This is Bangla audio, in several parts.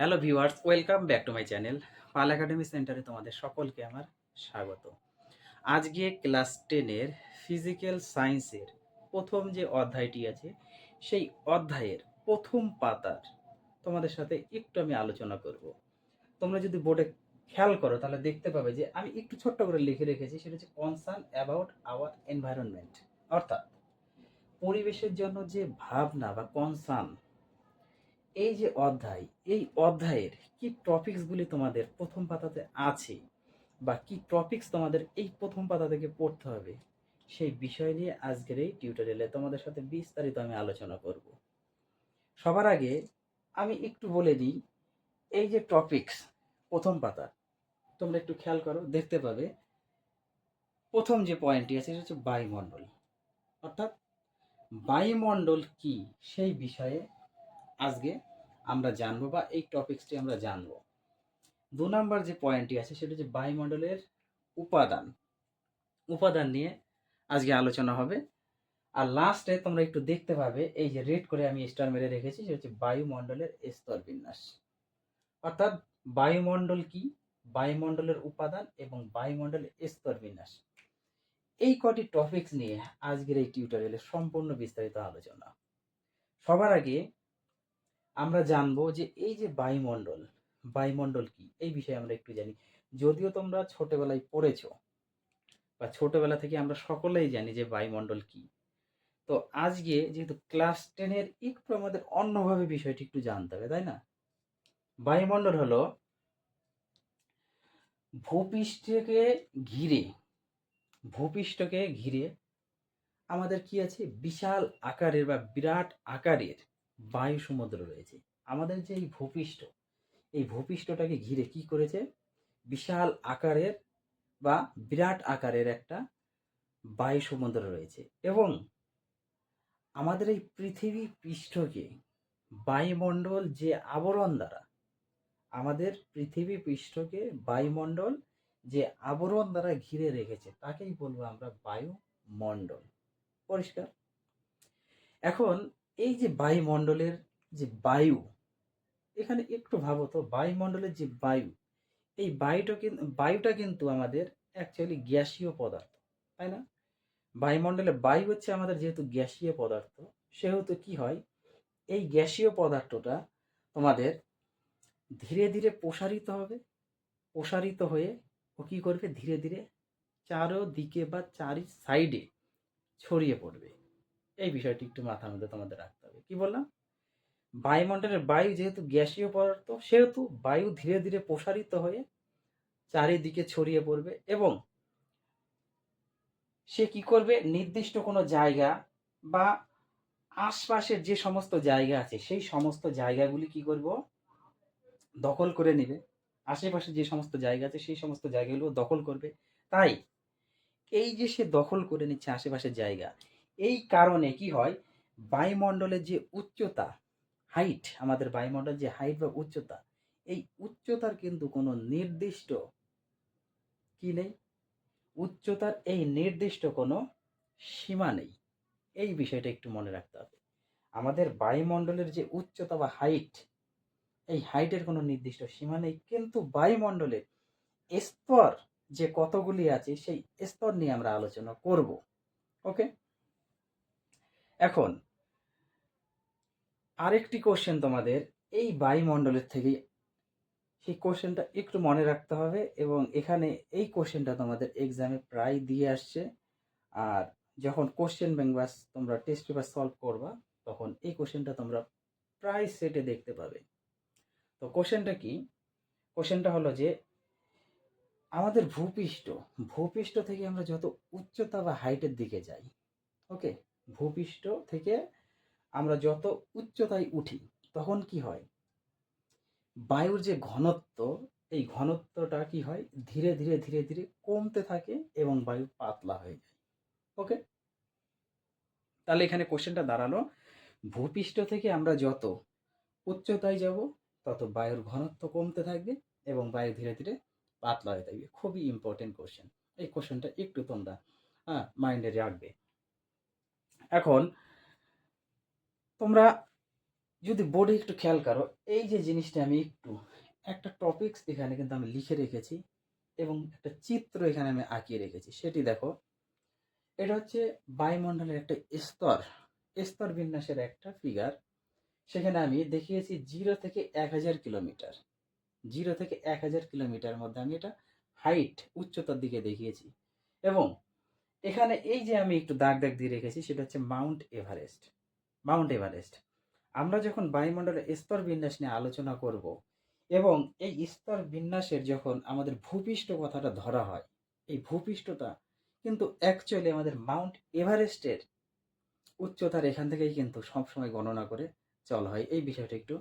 Hello viewers welcome back to my channel Pal academy সেন্টারে তোমাদের সকলকে আমার স্বাগত। আজকে ক্লাস টেনের ফিজিক্যাল সায়েন্সের প্রথম যে অধ্যায়টি আছে, সেই অধ্যায়ের প্রথম পাতার তোমাদের সাথে একটু আমি আলোচনা করব। তোমরা যদি বোর্ডে খেয়াল করো, তাহলে দেখতে পাবে যে আমি একটু ছোট্ট করে লিখে রেখেছি, সেটা হচ্ছে কনসার্ন অ্যাবাউট আওয়ার এনভায়রনমেন্ট অর্থাৎ পরিবেশের জন্য যে ভাবনা বা কনসার্ন এই যে অধ্যায়, এই অধ্যায়ের কি টপিকসগুলি তোমাদের প্রথম পাতাতে আছে বা কি টপিকস তোমাদের এই প্রথম পাতা থেকে পড়তে হবে, সেই বিষয় নিয়ে আজকের এই টিউটোরিয়ালে তোমাদের সাথে বিস্তারিত আমি আলোচনা করব। সবার আগে আমি একটু বলে দিই, এই যে টপিকস প্রথম পাতা, তোমরা একটু খেয়াল করো, দেখতে পাবে। প্রথম যে পয়েন্টটি আছে, সেটা হচ্ছে বায়ুমণ্ডল। অর্থাৎ বায়ুমণ্ডল কি, সেই বিষয়ে আজকে আমরা জানব বা এই টপিক্সটি আমরা জানব। দু নম্বর যে পয়েন্টটি আছে, সেটা হচ্ছে বায়ুমণ্ডলের উপাদান। উপাদান নিয়ে আজকে আলোচনা হবে। আর লাস্টে তোমরা একটু দেখতে পাবে, এই যে রেড করে আমি স্টার মেরে রেখেছি, সেটা হচ্ছে বায়ুমণ্ডলের স্তর বিন্যাস। অর্থাৎ বায়ুমণ্ডল কি? বায়ুমণ্ডলের উপাদান এবং বায়ুমণ্ডলের স্তর বিন্যাস। এই কটি টপিকস নিয়ে আজকের এই টিউটোরিয়ালে সম্পূর্ণ বিস্তারিত আলোচনা। সবার আগে আমরা জানব যে এই যে বায়ুমণ্ডল বায়ুমণ্ডল কি? এই বিষয়ে আমরা একটু জানি। যদিও তোমরা ছোটবেলায় পড়েছো বা ছোটবেলা থেকে আমরা সকলেই জানি যে বায়ুমণ্ডল কি। তো আজকে যেহেতু ক্লাস টেনের একটু আমাদের অন্যভাবে বিষয়টি একটু জানতে হবে, তাই না? বায়ুমণ্ডল হলো ভূপৃষ্ঠকে ঘিরে ভূপৃষ্ঠকে ঘিরে আমাদের কি আছে? বিশাল আকারের বা বিরাট আকারের বায়ু সমুদ্র রয়েছে। আমাদের যে এই ভূপৃষ্ঠ, এই ভূপৃষ্ঠটাকে ঘিরে কি করেছে? বিশাল আকারের বা বিরাট আকারের একটা বায়ু সমুদ্র রয়েছে এবং আমাদের এই পৃথিবী পৃষ্ঠকে বায়ুমণ্ডল যে আবরণ দ্বারা, আমাদের পৃথিবী পৃষ্ঠকে বায়ুমণ্ডল যে আবরণ দ্বারা ঘিরে রেখেছে, তাকেই বলব আমরা বায়ুমণ্ডল। পরিষ্কার? এখন এই যে বায়ুমণ্ডলের যে বায়ু, এখানে একটু ভাবো তো, বায়ুমণ্ডলের যে বায়ু, এই বায়ুটা কিন্তু বায়ুটা কিন্তু আমাদের অ্যাকচুয়ালি গ্যাসীয় পদার্থ, তাই না? বায়ুমণ্ডলে বায়ু হচ্ছে আমাদের যেহেতু গ্যাসীয় পদার্থ, সেহেতু কি হয়? এই গ্যাসীয় পদার্থটা তোমাদের ধীরে ধীরে প্রসারিত হবে, প্রসারিত হয়ে ও কী করবে? ধীরে ধীরে চারোদিকে বা চারি সাইডে ছড়িয়ে পড়বে। এই বিষয়টি একটু মাথার মধ্যে তোমাদের রাখতে হবে। কি বললাম? বায়ুমণ্ডলের বায়ু যেহেতু গ্যাসীয় পদার্থ, সেহেতু বায়ু ধীরে ধীরে প্রসারিত হয়ে চারিদিকে ছড়িয়ে পড়বে এবং সে কি করবে? নির্দিষ্ট কোনো জায়গা বা আশপাশের যে সমস্ত জায়গা আছে, সেই সমস্ত জায়গাগুলি কি করব? দখল করে নেবে। আশেপাশে যে সমস্ত জায়গা আছে, সেই সমস্ত জায়গাগুলো দখল করবে। তাই এই যে সে দখল করে নিচ্ছে আশেপাশের জায়গা এই কারণে কি হয়? বায়ুমণ্ডলের যে উচ্চতা হাইট আমাদের বায়ুমণ্ডলের যে হাইট বা উচ্চতা, এই উচ্চতার কিন্তু কোনো নির্দিষ্ট কি নেই? উচ্চতার এই নির্দিষ্ট কোনো সীমা নেই। এই বিষয়টা একটু মনে রাখতে হবে। আমাদের বায়ুমণ্ডলের যে উচ্চতা বা হাইট এই হাইটের কোনো নির্দিষ্ট সীমা নেই। কিন্তু বায়ুমণ্ডলের স্তর যে কতগুলি আছে, সেই স্তর নিয়ে আমরা আলোচনা করব। ওকে এখন, আরেকটি কোশ্চেন তোমাদের, এই বায়ুমণ্ডলের থেকে সেই কোশ্চেনটা একটু মনে রাখতে হবে এবং এখানে এই কোশ্চেনটা তোমাদের এক্সামে প্রায় দিয়ে আসছে। আর যখন কোশ্চেন ব্যাংক বা তোমরা টেস্ট পেপার সলভ করবা, তখন এই কোশ্চেনটা তোমরা প্রায় সেটে দেখতে পাবে। তো কোশ্চেনটা কি? কোশ্চেনটা হলো যে, আমাদের ভূপৃষ্ঠ ভূপৃষ্ঠ থেকে আমরা যত উচ্চতা বা হাইটের দিকে যাই ওকে ভূপৃষ্ঠ থেকে আমরা যত উচ্চতায় উঠি, তখন কি হয়? বায়ুর যে ঘনত্ব, এই ঘনত্বটা কি হয়? ধীরে ধীরে ধীরে ধীরে কমতে থাকে এবং বায়ু পাতলা হয়ে যায়। ওকে তাহলে এখানে কোশ্চেনটা দাঁড়াল। ভূপৃষ্ঠ থেকে আমরা যত উচ্চতায় যাব, তত বায়ুর ঘনত্ব কমতে থাকবে এবং বায়ু ধীরে ধীরে পাতলা হয়ে থাকবে। খুবই ইম্পর্টেন্ট কোশ্চেন এই কোশ্চেনটা একটু তোমরা হ্যাঁ মাইন্ডে রাখবে। এখন তোমরা যদি বোর্ডে একটু খেয়াল করো, এই যে জিনিসটা আমি একটু, একটা টপিকস এখানে কিন্তু আমি লিখে রেখেছি এবং একটা চিত্র এখানে আমি আঁকিয়ে রেখেছি। সেটি দেখো, এটা হচ্ছে বায়ুমণ্ডলের একটা স্তর স্তর বিন্যাসের একটা ফিগার সেখানে আমি দেখিয়েছি জিরো থেকে এক হাজার কিলোমিটার জিরো থেকে এক হাজার কিলোমিটার মধ্যে আমি এটা হাইট উচ্চতার দিকে দেখিয়েছি। এবং এখানে এই যে আমি একটু দাগ দাগ দিয়ে রেখেছি, সেটা হচ্ছে মাউন্ট এভারেস্ট। Mount Everest. আমরা যখন বায়ুমণ্ডলের স্তর বিন্যাস নিয়ে আলোচনা করব এবং এই স্তর বিন্যাসের যখন আমাদের ভূপৃষ্ঠ কথাটা ধরা হয়, এই ভূপৃষ্ঠটা কিন্তু অ্যাকচুয়ালি আমাদের মাউন্ট এভারেস্টের উচ্চতার এখান থেকেই কিন্তু সবসময় গণনা করে চলা হয়। এই বিষয়টা একটু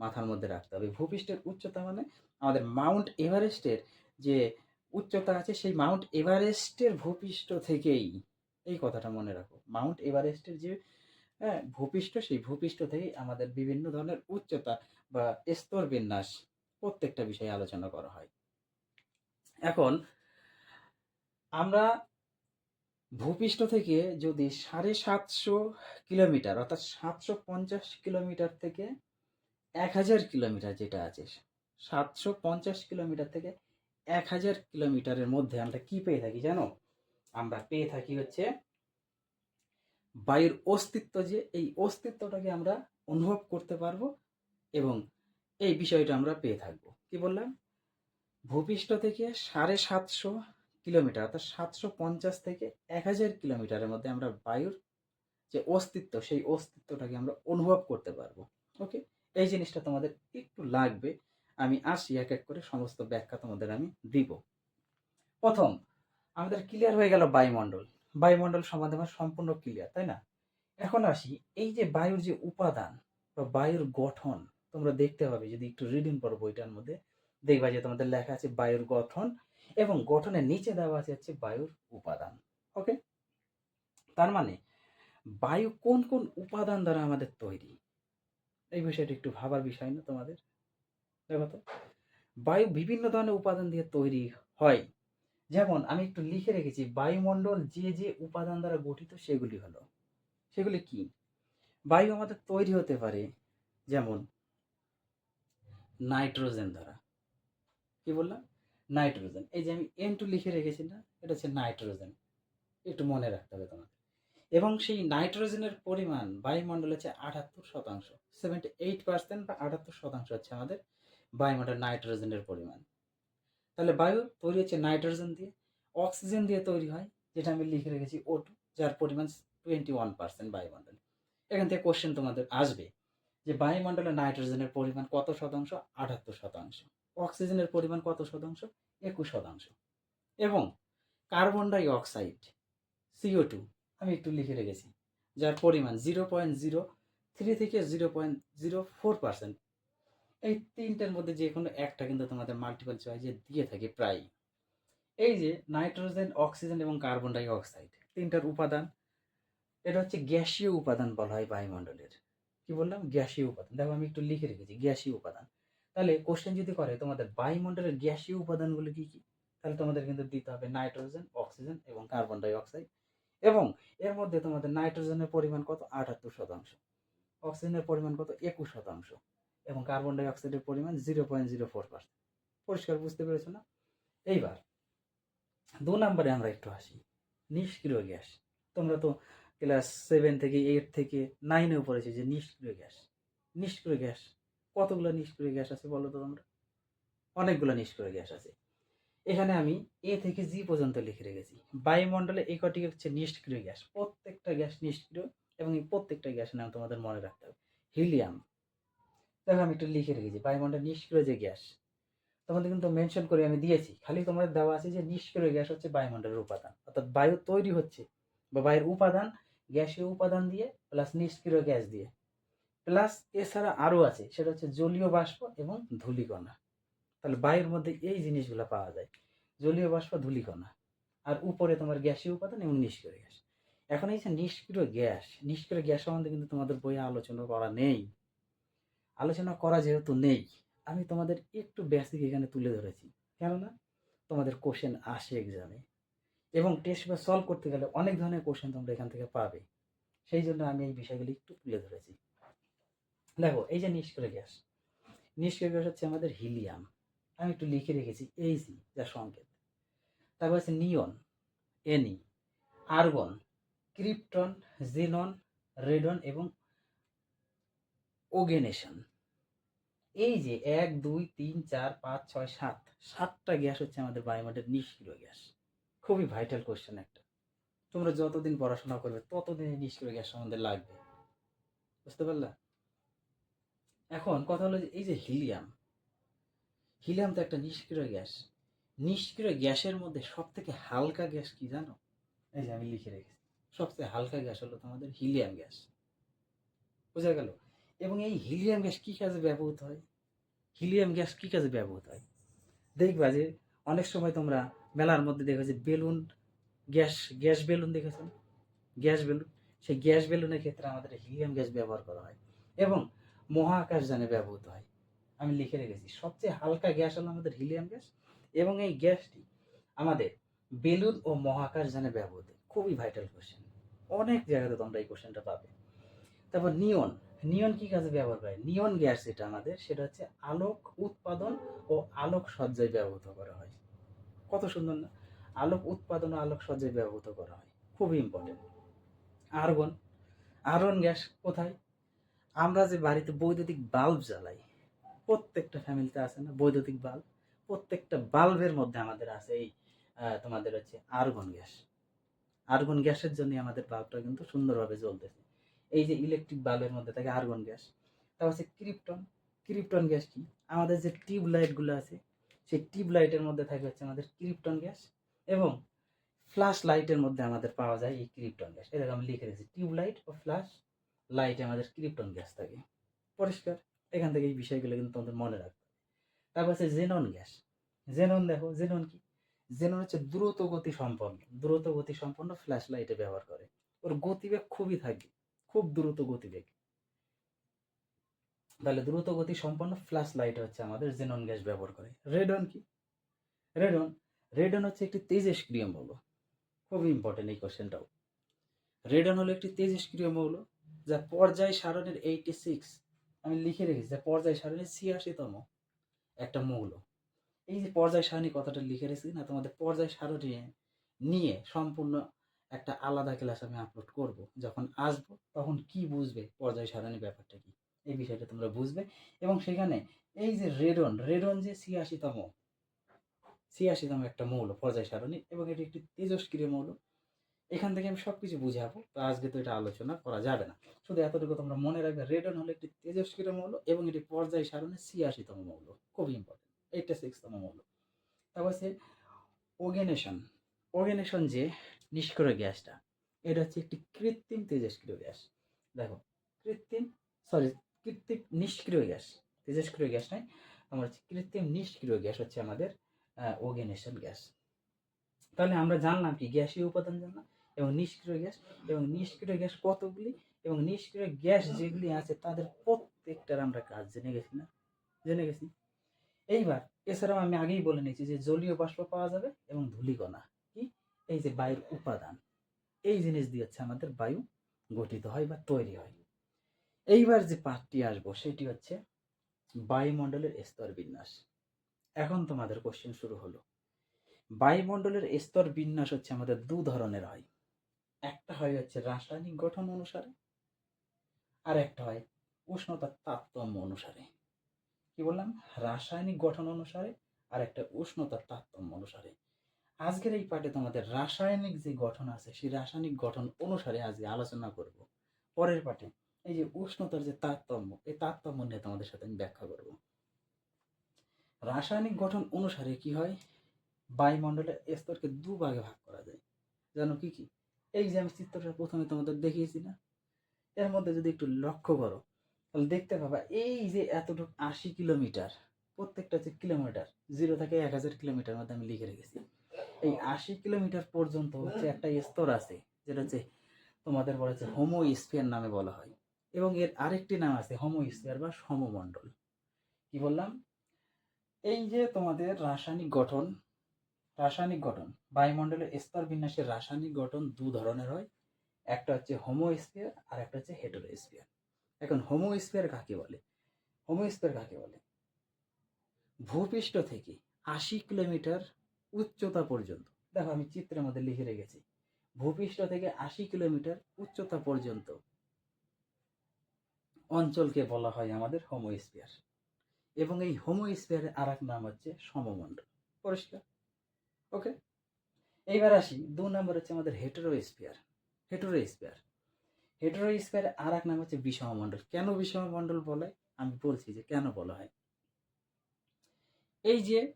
মাথার মধ্যে রাখতে হবে। ভূপৃষ্ঠের উচ্চতা মানে আমাদের মাউন্ট এভারেস্টের যে উচ্চতা আছে সেই মাউন্ট এভারেস্টের ভূপৃষ্ঠ থেকেই। এই কথাটা মনে রাখো। মাউন্ট এভারেস্টের যে হ্যাঁ ভূপৃষ্ঠ, সেই ভূপৃষ্ঠ থেকেই আমাদের বিভিন্ন ধরনের উচ্চতা বা স্তর বিন্যাস প্রত্যেকটা বিষয়ে আলোচনা করা হয়। এখন, আমরা ভূপৃষ্ঠ থেকে যদি সাড়ে সাতশো কিলোমিটার, অর্থাৎ সাতশো পঞ্চাশ কিলোমিটার থেকে এক হাজার কিলোমিটার যেটা আছে, সাতশো পঞ্চাশ কিলোমিটার থেকে এক হাজার কিলোমিটারের মধ্যে আমরা কি পেয়ে থাকি জানো? আমরা পেয়ে থাকি হচ্ছে বায়ুর অস্তিত্ব যে, এই অস্তিত্বটাকে আমরা অনুভব করতে পারব এবং এই বিষয়টা আমরা পেয়ে থাকব। কি বললাম? ভূপৃষ্ঠ থেকে সাড়ে সাতশো কিলোমিটার অর্থাৎ সাতশো পঞ্চাশ থেকে এক হাজার কিলোমিটারের মধ্যে আমরা বায়ুর যে অস্তিত্ব, সেই অস্তিত্বটাকে আমরা অনুভব করতে পারব। ওকে? এই জিনিসটা তোমাদের একটু লাগবে। আমি আসি এক এক করে সমস্ত ব্যাখ্যা তোমাদের আমি দিব। প্রথম, আমাদের ক্লিয়ার হয়ে গেল বায়ুমণ্ডল। বায়ুমণ্ডল সম্বন্ধে আমার সম্পূর্ণ ক্লিয়ার তাই না? এখন আসি, এই যে বায়ুর যে উপাদান বা বায়ুর গঠন, তোমরা দেখতে পাবে, যদি একটু রিডিং করো বইটার মধ্যে, দেখবা যে তোমাদের লেখা আছে বায়ুর গঠন এবং গঠনের নিচে দেওয়া আছে হচ্ছে বায়ুর উপাদান ওকে তার মানে বায়ু কোন কোন উপাদান দ্বারা আমাদের তৈরি? এই বিষয়টা একটু ভাবার বিষয় না তোমাদের? দেখো তো। বায়ু বিভিন্ন ধরনের উপাদান দিয়ে তৈরি হয়। যেমন আমি একটু লিখে রেখেছি, বায়ুমণ্ডল যে যে উপাদান দ্বারা গঠিত সেগুলি হলো। সেগুলি কি? বায়ু আমাদের তৈরি হতে পারে যেমন নাইট্রোজেন দ্বারা। কি বললাম? নাইট্রোজেন। এই যে আমি এন টু লিখে রেখেছি না, এটা হচ্ছে নাইট্রোজেন। একটু মনে রাখতে হবে তোমাকে। এবং সেই নাইট্রোজেনের পরিমাণ বায়ুমণ্ডলে হচ্ছে আটাত্তর শতাংশ সেভেন্টি এইট পার্সেন্ট বা আটাত্তর শতাংশ হচ্ছে আমাদের বায়ুমণ্ডল নাইট্রোজেনের পরিমাণ। তাহলে বায়ু তৈরি হচ্ছে নাইট্রোজেন দিয়ে, অক্সিজেন দিয়ে তৈরি হয়, যেটা আমি লিখে রেখেছি ও টু যার পরিমাণ টোয়েন্টি ওয়ান পার্সেন্ট বায়ুমণ্ডলে। এখান থেকে কোশ্চেন তোমাদের আসবে যে বায়ুমণ্ডলে নাইট্রোজেনের পরিমাণ কত শতাংশ? আটাত্তর শতাংশ। অক্সিজেনের পরিমাণ কত শতাংশ? একুশ শতাংশ। এবং carbon dioxide CO two আমি একটু লিখে রেখেছি, যার পরিমাণ জিরো পয়েন্ট জিরো থ্রি থেকে zero point zero four percent এই তিনটার মধ্যে যে কোনো একটা কিন্তু তোমাদের মাল্টিপল চয়েসে দিয়ে থাকে প্রায় এই যে নাইট্রোজেন অক্সিজেন এবং কার্বন ডাই অক্সাইড তিনটার উপাদান। এটা হচ্ছে গ্যাসীয় উপাদান বলা হয় বায়ুমণ্ডলের। কি বললাম? গ্যাসীয় উপাদান। দেখো আমি একটু লিখে রেখেছি, গ্যাসীয় উপাদান। তাহলে কোশ্চেন যদি করে, তোমাদের বায়ুমণ্ডলের গ্যাসীয় উপাদানগুলো কি কি? তাহলে তোমাদের কিন্তু দিতে হবে নাইট্রোজেন অক্সিজেন এবং কার্বন ডাই অক্সাইড এবং এর মধ্যে তোমাদের নাইট্রোজেনের পরিমাণ কত? আটাত্তর শতাংশ। অক্সিজেনের পরিমাণ কত? একুশ শতাংশ। এবং কার্বন ডাইঅক্সাইডের পরিমাণ zero point zero four percent পরিষ্কার বুঝতে পেরেছ না? এইবার, দু নম্বরে আমরা একটু আসি। নিষ্ক্রিয় গ্যাস। তোমরা তো ক্লাস সেভেন থেকে এইট থেকে নাইনেও পড়েছি যে নিষ্ক্রিয় গ্যাস। নিষ্ক্রিয় গ্যাস, কতগুলো নিষ্ক্রিয় গ্যাস আছে বলো তো তোমরা? অনেকগুলো নিষ্ক্রিয় গ্যাস আছে। এখানে আমি এ থেকে জি পর্যন্ত লিখে রেখেছি। বায়ুমণ্ডলে এই কটি হচ্ছে নিষ্ক্রিয় গ্যাস। প্রত্যেকটা গ্যাস নিষ্ক্রিয় এবং এই প্রত্যেকটা গ্যাসের নাম তোমাদের মনে রাখতে হবে। হিলিয়াম দেখো আমি একটু লিখে রেখেছি বায়ুমণ্ডল নিষ্ক্রিয় যে গ্যাস, তোমাদের কিন্তু মেনশন করে আমি দিয়েছি। খালি তোমাদের দেওয়া আছে যে নিষ্ক্রিয় গ্যাস হচ্ছে বায়ুমণ্ডলের উপাদান, অর্থাৎ বায়ু তৈরি হচ্ছে বা বায়ুর উপাদান গ্যাসীয় উপাদান দিয়ে প্লাস নিষ্ক্রিয় গ্যাস দিয়ে। প্লাস এছাড়া আরও আছে, সেটা হচ্ছে জলীয় বাষ্প এবং ধূলিকণা। তাহলে বায়ুর মধ্যে এই জিনিসগুলো পাওয়া যায়, জলীয় বাষ্প, ধূলিকণা। আর উপরে তোমার গ্যাসীয় উপাদান এবং নিষ্ক্রিয় গ্যাস। এখন এই যে নিষ্ক্রিয় গ্যাস নিষ্ক্রিয় গ্যাস সম্বন্ধে কিন্তু তোমাদের বইয়ে আলোচনা করা নেই। আলোচনা করা যেহেতু নেই, আমি তোমাদের একটু বেসিক এখানে তুলে ধরেছি। কেননা তোমাদের কোশ্চেন আসে এক্সামে এবং টেস্ট বা সলভ করতে গেলে অনেক ধরনের কোশ্চেন তোমরা এখান থেকে পাবে। সেই জন্য আমি এই বিষয়গুলি একটু তুলে ধরেছি। দেখো, এই যে নিষ্ক্রিয় গ্যাস নিষ্ক্রিয় গ্যাস হচ্ছে আমাদের হিলিয়াম আমি একটু লিখে রেখেছি এইজি যা সংকেত। তারপর হচ্ছে নিয়ন এনি আর্গন ক্রিপ্টন জিনন রেডন এবং ওগেনেশন এই যে এক, দুই, তিন, চার, পাঁচ, ছয়, সাত, সাতটা গ্যাস হচ্ছে আমাদের বায়ুমণ্ডলের নিষ্ক্রিয় গ্যাস। খুবই ভাইটাল কোশ্চেন একটা। তোমরা যতদিন পড়াশোনা করবে ততদিন নিষ্ক্রিয় গ্যাস সম্বন্ধে লাগবে। বুঝতে পারলা? এখন কথা হলো এই যে হিলিয়াম হিলিয়াম তো একটা নিষ্ক্রিয় গ্যাস। নিষ্ক্রিয় গ্যাসের মধ্যে সব থেকে হালকা গ্যাস কি জানো? এই যে আমি লিখে রেখেছি। সবচেয়ে হালকা গ্যাস হলো তোমাদের হিলিয়াম গ্যাস। বোঝা গেল? এবং এই হিলিয়াম গ্যাস কী কাজে ব্যবহৃত হয়? হিলিয়াম গ্যাস কী কাজে ব্যবহৃত হয়? দেখবা যে অনেক সময় তোমরা মেলার মধ্যে দেখো যে বেলুন, গ্যাস গ্যাস বেলুন দেখেছ? Gas balloon. সেই গ্যাস বেলুনের ক্ষেত্রে আমাদের হিলিয়াম গ্যাস ব্যবহার করা হয় এবং মহাকাশযানে ব্যবহৃত হয়। আমি লিখে রেখেছি, সবচেয়ে হালকা গ্যাস হলো আমাদের হিলিয়াম গ্যাস এবং এই গ্যাসটি আমাদের বেলুন ও মহাকাশযানে ব্যবহৃত। খুবই ভাইটাল কোশ্চেন অনেক জায়গাতে তোমরা এই কোশ্চেনটা পাবে। তারপর নিয়ন। নিয়ন কি কাজে ব্যবহার করে? নিয়ন গ্যাস যেটা আমাদের, সেটা হচ্ছে আলোক উৎপাদন ও আলোক সজ্জায় ব্যবহৃত করা হয়। কত সুন্দর না? আলোক উৎপাদন ও আলোক সজ্জায় ব্যবহৃত করা হয়। খুবই ইম্পর্টেন্ট আর্গন আর্গন গ্যাস কোথায়? আমরা যে বাড়িতে বৈদ্যুতিক বাল্ব জ্বালাই, প্রত্যেকটা ফ্যামিলিতে আছে না? বৈদ্যুতিক বাল্ব। প্রত্যেকটা বাল্বের মধ্যে আমাদের আছে এই তোমাদের হচ্ছে আর্গন গ্যাস। আর্গন গ্যাসের জন্য আমাদের বাল্বটা কিন্তু সুন্দরভাবে জ্বলতেছে। এই যে ইলেকট্রিক বাল্বের মধ্যে থাকে আর্গন গ্যাস তারপর হচ্ছে ক্রিপ্টন ক্রিপ্টন গ্যাস কি? আমাদের যে টিউব লাইটগুলো আছে, সেই টিউব লাইটের মধ্যে থাকে হচ্ছে আমাদের ক্রিপ্টন গ্যাস এবং ফ্ল্যাশ লাইটের মধ্যে আমাদের পাওয়া যায় এই ক্রিপ্টন গ্যাস এটা আমি লিখে রেখেছি টিউব লাইট ও ফ্ল্যাশ লাইটে আমাদের ক্রিপ্টন গ্যাস থাকে। পরিষ্কার? এখান থেকে এই বিষয়গুলো কিন্তু তোমাদের মনে রাখবে। তারপর হচ্ছে জেনন গ্যাস জেনন দেখো জেনন কি? জেনন হচ্ছে দ্রুত গতি সম্পন্ন, দ্রুত গতি সম্পন্ন ফ্ল্যাশ লাইটে ব্যবহার করে। ওর গতিবেগ খুবই থাকে। খুব দ্রুত গতি গতিবেগ তাহলে দ্রুত গতি সম্পন্ন ফ্ল্যাশ লাইট হচ্ছে আমাদের জেনন গ্যাস ব্যবহার করে। রেডন কি? রেডন রেডন হচ্ছে একটি তেজস্ক্রিয় মৌল। খুব ইম্পর্টেন্ট এই কোশ্চেনটাও রেডন হলো একটি তেজস্ক্রিয় মৌল, যা পর্যায় সারণের এইটি সিক্স আমি লিখে রেখেছি, যা পর্যায় সারণের ছিয়াশিতম একটা মৌল। এই যে পর্যায় সারণী কথাটা লিখে রেখেছি না, তোমাদের পর্যায় সারণী নিয়ে সম্পূর্ণ একটা আলাদা ক্লাস আমি আপলোড করব। যখন আসব, তখন কি বুঝবে পর্যায় সারণী ব্যাপারটা কি? এই বিষয়টা তোমরা বুঝবে। এবং সেখানে এই যে রেডন রেডন যে ছিয়াশিতম ছিয়াশিতম একটা মৌল, পর্যায় সারণী, এবং এটি একটি তেজস্ক্রিয় মৌল। এখান থেকে আমি সব কিছু বুঝাবো, তো আজকে তো এটা আলোচনা করা যাবে না। শুধু এতটুকু তোমরা মনে রাখবে, রেডন হলো একটি তেজস্ক্রিয় মৌল, এবং এটি পর্যায় সারণের ছিয়াশিতম মৌল। খুবই ইম্পর্টেন্ট এইটা সিক্সতম মৌল। তারপর হচ্ছে ওগেনেশন ওগেনেশন যে নিষ্ক্রিয় গ্যাসটা, এটা হচ্ছে একটি কৃত্রিম তেজস্ক্রিয় গ্যাস। দেখো, কৃত্রিম সরি কৃত্রিম নিষ্ক্রিয় গ্যাস। তেজস্ক্রিয় গ্যাস নয়, আমার হচ্ছে কৃত্রিম নিষ্ক্রিয় গ্যাস হচ্ছে আমাদের ওগেনেশন গ্যাস। তাহলে আমরা জানলাম কি, গ্যাসীয় উপাদান জানলাম, এবং নিষ্ক্রিয় গ্যাস, এবং নিষ্ক্রিয় গ্যাস কতগুলি, এবং নিষ্ক্রিয় গ্যাস যেগুলি আছে, তাদের প্রত্যেকটার আমরা কাজ জেনে গেছি না? জেনে গেছি। এইবার, এছাড়াও আমি আগেই বলে নিয়েছি যে জলীয় বাষ্প পাওয়া যাবে, এবং ধূলিকণা। এই যে বায়ুর উপাদান, এই জিনিস দিয়ে হচ্ছে আমাদের বায়ু গঠিত হয় বা তৈরি হয়। এইবার যে পাঠটি আসব, সেটি হচ্ছে বায়ুমণ্ডলের স্তর বিন্যাস। এখন তোমাদের কোশ্চেন শুরু হলো। বায়ুমণ্ডলের স্তর বিন্যাস হচ্ছে আমাদের দু ধরনের হয়। একটা হয় হচ্ছে রাসায়নিক গঠন অনুসারে, আর একটা হয় উষ্ণতার তারতম্য অনুসারে। কি বললাম? রাসায়নিক গঠন অনুসারে, আর একটা উষ্ণতার তারতম্য অনুসারে। আজকের এই পাঠে তোমাদের রাসায়নিক যে গঠন আছে, সেই রাসায়নিক গঠন অনুসারে আজকে আলোচনা করব। পরের পাঠে এই যে উষ্ণতার যে তারতম্য, এই তারতম্য নিয়ে তোমাদের সাথে আমি ব্যাখ্যা করব। রাসায়নিক গঠন অনুসারে কি হয়? বায়ুমণ্ডলের স্তরকে দু ভাগে ভাগ করা যায়। জানো কি কি? এই যে আমি চিত্রটা প্রথমে তোমাদের দেখিয়েছি না এর মধ্যে যদি একটু লক্ষ্য করো, তাহলে দেখতে পাবা এই যে এতটুকু আশি কিলোমিটার, প্রত্যেকটা হচ্ছে কিলোমিটার জিরো থেকে এক হাজার কিলোমিটার মধ্যে আমি লিখে রেখেছি। এই আশি কিলোমিটার পর্যন্ত হচ্ছে একটা স্তর আছে যেটা হচ্ছে তোমাদের বলা হচ্ছে হোমো স্পিয়ার নামে বলা হয়। এবং এর আরেকটি নাম আছে হোমো স্পিয়ার বা সমমণ্ডল। কি বললাম? এই যে তোমাদের রাসায়নিক গঠন রাসায়নিক গঠন বায়ুমণ্ডলের স্তর বিন্যাসের রাসায়নিক গঠন দু ধরনের হয়। একটা হচ্ছে হোমোস্ফিয়ার আর একটা হচ্ছে হেটেরোস্ফিয়ার এখন হোমোস্ফিয়ার কাকে বলে? হোমোস্ফিয়ার কাকে বলে? ভূপৃষ্ঠ থেকে আশি কিলোমিটার উচ্চতা পর্যন্ত। দেখো আমি চিত্রের মধ্যে লিখে রেখেছি। ভূপৃষ্ঠ থেকে আশি কিলোমিটার উচ্চতা পর্যন্ত। অঞ্চলকে বলা হয় আমাদের হোমোস্ফিয়ার। এবং এই হোমোস্ফিয়ারের আর এক নাম হচ্ছে সমমণ্ডল। পরিষ্কার? ওকে? এইবার আসি, দু নম্বর হচ্ছে আমাদের হেটেরোস্ফিয়ার। হেটেরোস্ফিয়ার। হেটেরোস্ফিয়ারের আর এক নাম হচ্ছে বিষমমণ্ডল। কেন বিষমমণ্ডল বলে? আমি বলছি যে কেন বলা হয়। এই যে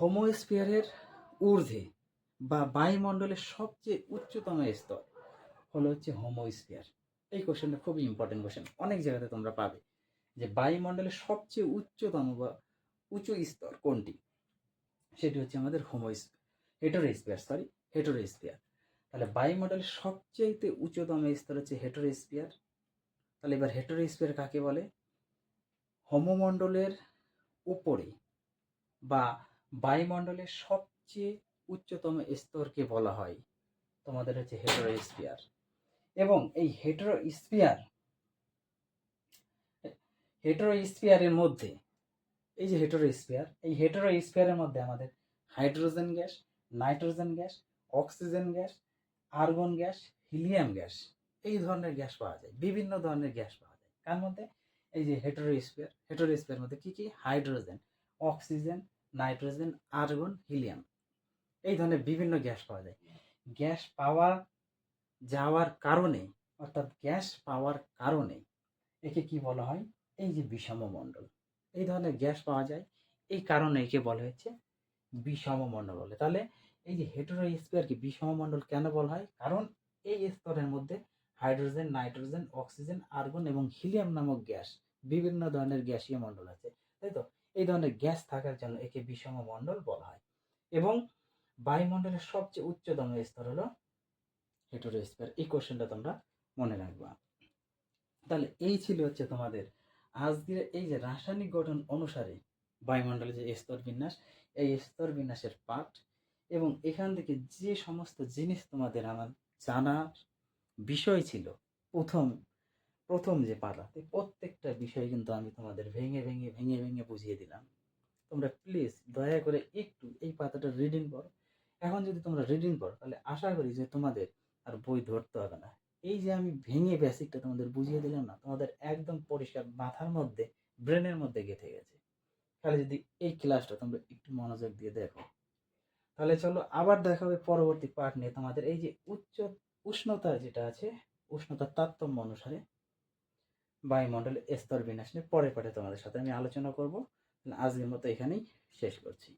হোমোস্ফিয়ারের ঊর্ধ্বে বা বায়ুমণ্ডলের সবচেয়ে উচ্চতম স্তর হলো হচ্ছে হোমোস্ফিয়ার। এই কোশ্চেনটা খুবই ইম্পর্টেন্ট কোশ্চেন অনেক জায়গাতে তোমরা পাবে যে বায়ুমণ্ডলের সবচেয়ে উচ্চতম বা উঁচু স্তর কোনটি? সেটি হচ্ছে আমাদের হোমোস হেটোরোস্ফিয়ার সরি হেটোরোস্ফিয়ার। তাহলে বায়ুমণ্ডলের সবচেয়ে উচ্চতম স্তর হচ্ছে হেটোরোস্ফিয়ার। তাহলে এবার হেটোরোস্ফিয়ার কাকে বলে? হোমোমণ্ডলের উপরে বা বায়ুমণ্ডলের সবচেয়ে উচ্চতম স্তরকে বলা হয়। তোমাদের হচ্ছে হেটেরোস্ফিয়ার এবং এই হেটেরোস্ফিয়ার হেটেরোস্ফিয়ারের মধ্যে, এই যে হেটেরোস্ফিয়ার এই হেটেরোস্ফিয়ারের মধ্যে আমাদের hydrogen gas nitrogen gas oxygen gas argon gas helium gas এই ধরনের গ্যাস পাওয়া যায়। বিভিন্ন ধরনের গ্যাস পাওয়া যায়। কার মধ্যে? এই যে হেটেরোস্ফিয়ার হেটেরোস্ফিয়ার মধ্যে কী কী? Hydrogen oxygen nitrogen argon helium এই ধরনের বিভিন্ন গ্যাস পাওয়া যায়। গ্যাস পাওয়া যাওয়ার কারণে, অর্থাৎ গ্যাস পাওয়ার কারণে একে কি বলা হয়? এই যে বিষম মণ্ডল এই ধরনের গ্যাস পাওয়া যায়। এই কারণে একে বলা হয়েছে বিষম মণ্ডল বলে। তাহলে এই যে হেটেরোস্ফিয়ারকে বিষম মণ্ডল কেন বলা হয়? কারণ এই স্তরের মধ্যে হাইড্রোজেন, নাইট্রোজেন, অক্সিজেন, আর্গন এবং হিলিয়াম নামক গ্যাস, বিভিন্ন ধরনের গ্যাসীয় মণ্ডল আছে। তাই তো? এই ধরনের গ্যাস থাকার জন্য একে বিষম মণ্ডল বলা হয়। এবং বায়ুমণ্ডলের সবচেয়ে উচ্চতম স্তর হলো হেটেরোস্ফিয়ার। এই কোশ্চেনটা তোমরা মনে রাখবা। তাহলে এই ছিল হচ্ছে তোমাদের আজকের এই যে রাসায়নিক গঠন অনুসারে বায়ুমণ্ডলের যে স্তর বিন্যাস, এই স্তর বিন্যাসের পাঠ এবং এখান থেকে যে সমস্ত জিনিস তোমাদের আমার জানার বিষয় ছিল, প্রথম প্রথম যে পাতাতে প্রত্যেকটা বিষয় কিন্তু আমি তোমাদের ভেঙে ভেঙে ভেঙে ভেঙে বুঝিয়ে দিলাম। তোমরা প্লিজ দয়া করে একটু এই পাতাটা রিডিং করো। এখন যদি তোমরা রিডিং করো, তাহলে আশা করি যে তোমাদের আর বই ধরতে হবে না। এই যে আমি ভেঙে বেসিকটা তোমাদের বুঝিয়ে দিলাম না, তোমাদের একদম পরিষ্কার মাথার মধ্যে ব্রেনের মধ্যে গেঁথে গেছে। তাহলে যদি এই ক্লাসটা তোমরা একটু মনোযোগ দিয়ে দেখো। তাহলে চলো আবার দেখা হবে পরবর্তী পার্ট নিয়ে তোমাদের। এই যে উচ্চ উষ্ণতার যেটা আছে উষ্ণতার তারতম্য অনুসারে বায়ুমণ্ডলের স্তর বিন্যাস নিয়ে পরে পরে তোমাদের সাথে আমি আলোচনা করব। আজকের মতো এখানেই শেষ করছি।